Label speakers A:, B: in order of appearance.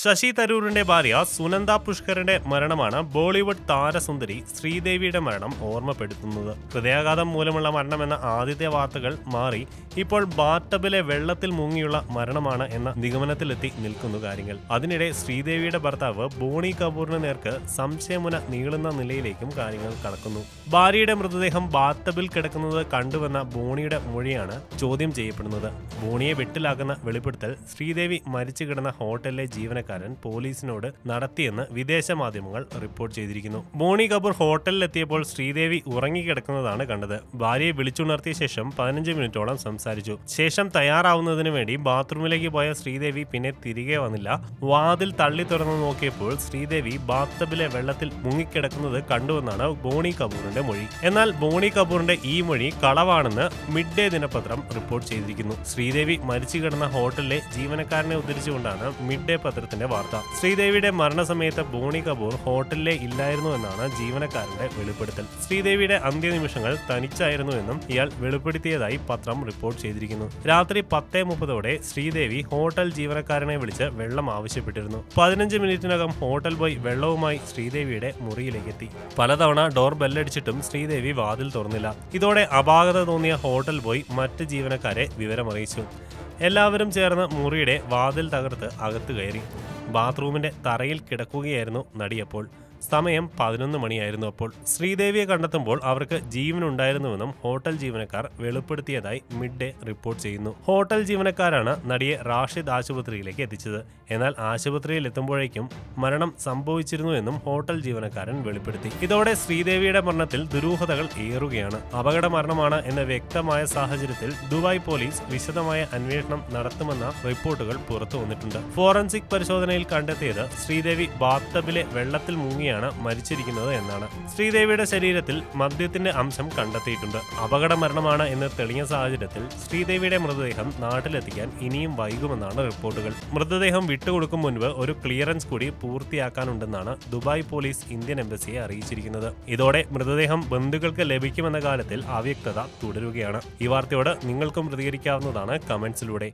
A: ശശി തരൂരിന്റെ ഭാര്യ സുനന്ദ പുഷ്കറിന്റെ മരണമാണ് ബോളിവുഡ് താരസുന്ദരി ശ്രീദേവിയുടെ മരണം ഓർമ്മപ്പെടുത്തുന്നത്. ഹൃദയാഘാതം മൂലമുള്ള മരണമെന്ന ആദ്യത്തെ വാർത്തകൾ മാറി ഇപ്പോൾ ബാത്തബിലെ വെള്ളത്തിൽ മുങ്ങിയുള്ള മരണമാണ് എന്ന നിഗമനത്തിലെത്തി നിൽക്കുന്നു കാര്യങ്ങൾ. അതിനിടെ ശ്രീദേവിയുടെ ഭർത്താവ് ബോണി കപൂറിന് നേർക്ക് സംശയമുന നീളുന്ന നിലയിലേക്കും കാര്യങ്ങൾ കടക്കുന്നു. ഭാര്യയുടെ മൃതദേഹം ബാത്തബിൽ കിടക്കുന്നത് കണ്ടുവന്ന ബോണിയുടെ മൊഴിയാണ് ചോദ്യം ചെയ്യപ്പെടുന്നത്. ബോണിയെ വെട്ടിലാക്കുന്ന വെളിപ്പെടുത്തൽ ശ്രീദേവി മരിച്ചു കിടന്ന ഹോട്ടലിലെ ജീവനക്കാരൻ പോലീസിനോട് നടത്തിയെന്ന് വിദേശ മാധ്യമങ്ങൾ റിപ്പോർട്ട് ചെയ്തിരിക്കുന്നു. ബോണി കപൂർ ഹോട്ടലിലെത്തിയപ്പോൾ ശ്രീദേവി ഉറങ്ങിക്കിടക്കുന്നതാണ് കണ്ടത്. ഭാര്യയെ വിളിച്ചുണർത്തിയ ശേഷം പതിനഞ്ച് മിനിറ്റോളം സംസാരിച്ചു. ശേഷം തയ്യാറാവുന്നതിന് വേണ്ടി ബാത്റൂമിലേക്ക് പോയ ശ്രീദേവി പിന്നെ തിരികെ വന്നില്ല. വാതിൽ തള്ളി തുറന്നു നോക്കിയപ്പോൾ ശ്രീദേവി ബാത്തബിലെ വെള്ളത്തിൽ മുങ്ങിക്കിടക്കുന്നത് കണ്ടുവെന്നാണ് ബോണി കപൂറിന്റെ മൊഴി. എന്നാൽ ബോണി കപൂറിന്റെ ഈ മൊഴി കളവാണെന്ന് മിഡ് ഡേ ദിനപത്രം റിപ്പോർട്ട് ചെയ്തിരിക്കുന്നു. ശ്രീദേവി മരിച്ചു കിടന്ന ഹോട്ടലിലെ ജീവനക്കാരനെ ഉദ്ധരിച്ചുകൊണ്ടാണ് മിഡ് ഡേ പത്രത്തിന്റെ വാർത്ത. ശ്രീദേവിയുടെ മരണസമയത്ത് ബോണി കപൂർ ഹോട്ടലിലെ ഇല്ലായിരുന്നു എന്നാണ് ജീവനക്കാരന്റെ വെളിപ്പെടുത്തൽ. ശ്രീദേവിയുടെ അന്ത്യനിമിഷങ്ങൾ തനിച്ചായിരുന്നു എന്നും ഇയാൾ വെളിപ്പെടുത്തിയതായി പത്രം റിപ്പോർട്ട് ചെയ്തിരിക്കുന്നു. രാത്രി പത്തേ മുപ്പതോടെ ശ്രീദേവി ഹോട്ടൽ ജീവനക്കാരനെ വിളിച്ച് വെള്ളം ആവശ്യപ്പെട്ടിരുന്നു. പതിനഞ്ച് മിനിറ്റിനകം ഹോട്ടൽ ബോയ് വെള്ളവുമായി ശ്രീദേവിയുടെ മുറിയിലേക്ക് എത്തി പലതവണ ഡോർ ബെല്ലടിച്ചിട്ടും ശ്രീദേവി വാതിൽ തുറന്നില്ല. ഇതോടെ അപാകത തോന്നിയ ഹോട്ടൽ ബോയ് മറ്റ് ജീവനക്കാരെ വിവരമറിയിച്ചു. എല്ലാവരും ചേർന്ന് മുറിയുടെ വാതിൽ തകർത്ത് അകത്ത് കയറി. ബാത്റൂമിന്റെ തറയിൽ കിടക്കുകയായിരുന്നു നടിയപ്പോൾ സമയം പതിനൊന്ന് മണിയായിരുന്നു അപ്പോൾ ശ്രീദേവിയെ കണ്ടെത്തുമ്പോൾ അവർക്ക് ജീവൻ ജീവനുണ്ടായിരുന്നുവെന്നും ഹോട്ടൽ ജീവനക്കാർ വെളിപ്പെടുത്തിയതായി മിഡ് ഡേ റിപ്പോർട്ട് ചെയ്യുന്നു. ഹോട്ടൽ ജീവനക്കാരാണ് നടിയെ റാഷിദ് ആശുപത്രിയിലേക്ക് എത്തിച്ചത്. എന്നാൽ ആശുപത്രിയിൽ എത്തുമ്പോഴേക്കും മരണം സംഭവിച്ചിരുന്നു എന്നും ഹോട്ടൽ ജീവനക്കാരൻ വെളിപ്പെടുത്തി. ഇതോടെ ശ്രീദേവിയുടെ മരണത്തിൽ ദുരൂഹതകൾ ഏറുകയാണ്. അപകട മരണമാണ് എന്ന വ്യക്തമായ സാഹചര്യത്തിൽ ദുബായ് പോലീസ് വിശദമായ അന്വേഷണം നടത്തുമെന്ന റിപ്പോർട്ടുകൾ പുറത്തു വന്നിട്ടുണ്ട് ഫോറൻസിക് പരിശോധനയിൽ കണ്ടെത്തിയത് ശ്രീദേവി ബാത്തബിലെ വെള്ളത്തിൽ മുങ്ങിയാണ് മരിച്ചിരിക്കുന്നത് എന്നാണ്. ശ്രീദേവിയുടെ ശരീരത്തിൽ മദ്യത്തിന്റെ അംശം കണ്ടെത്തിയിട്ടുണ്ട്. അപകട മരണമാണ് എന്ന് തെളിഞ്ഞ സാഹചര്യത്തിൽ ശ്രീദേവിയുടെ മൃതദേഹം നാട്ടിലെത്തിക്കാൻ ഇനിയും വൈകുമെന്നാണ് റിപ്പോർട്ടുകൾ. മൃതദേഹം വിട്ടുകൊടുക്കും മുൻപ് ഒരു ക്ലിയറൻസ് കൂടി പൂർത്തിയാക്കാനുണ്ടെന്നാണ് ദുബായ് പോലീസ് ഇന്ത്യൻ എംബസിയെ അറിയിച്ചിരിക്കുന്നത്. ഇതോടെ മൃതദേഹം ബന്ധുക്കൾക്ക് ലഭിക്കുമെന്ന കാലത്തിൽ അവ്യക്തത തുടരുകയാണ്. ഈ വാർത്തയോട് നിങ്ങൾക്കും പ്രതികരിക്കാവുന്നതാണ് കമന്റ്സിലൂടെ.